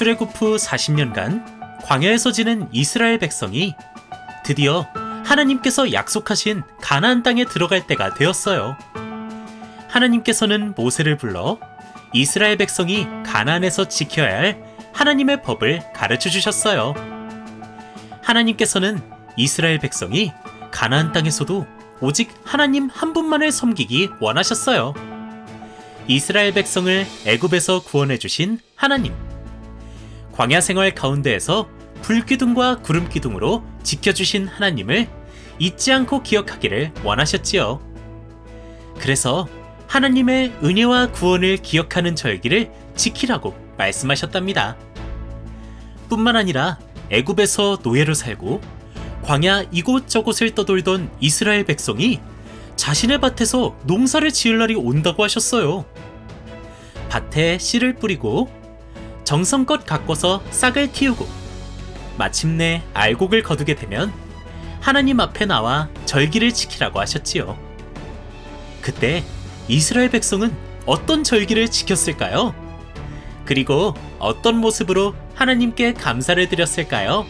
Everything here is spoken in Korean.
출애굽 후 40년간 광야에서 지낸 이스라엘 백성이 드디어 하나님께서 약속하신 가나안 땅에 들어갈 때가 되었어요. 하나님께서는 모세를 불러 이스라엘 백성이 가나안에서 지켜야 할 하나님의 법을 가르쳐 주셨어요. 하나님께서는 이스라엘 백성이 가나안 땅에서도 오직 하나님 한 분만을 섬기기 원하셨어요. 이스라엘 백성을 애굽에서 구원해 주신 하나님. 광야 생활 가운데에서 불기둥과 구름기둥으로 지켜주신 하나님을 잊지 않고 기억하기를 원하셨지요. 그래서 하나님의 은혜와 구원을 기억하는 절기를 지키라고 말씀하셨답니다. 뿐만 아니라 애굽에서 노예로 살고 광야 이곳저곳을 떠돌던 이스라엘 백성이 자신의 밭에서 농사를 지을 날이 온다고 하셨어요. 밭에 씨를 뿌리고 정성껏 가꿔서 싹을 틔우고 마침내 알곡을 거두게 되면 하나님 앞에 나와 절기를 지키라고 하셨지요. 그때 이스라엘 백성은 어떤 절기를 지켰을까요? 그리고 어떤 모습으로 하나님께 감사를 드렸을까요?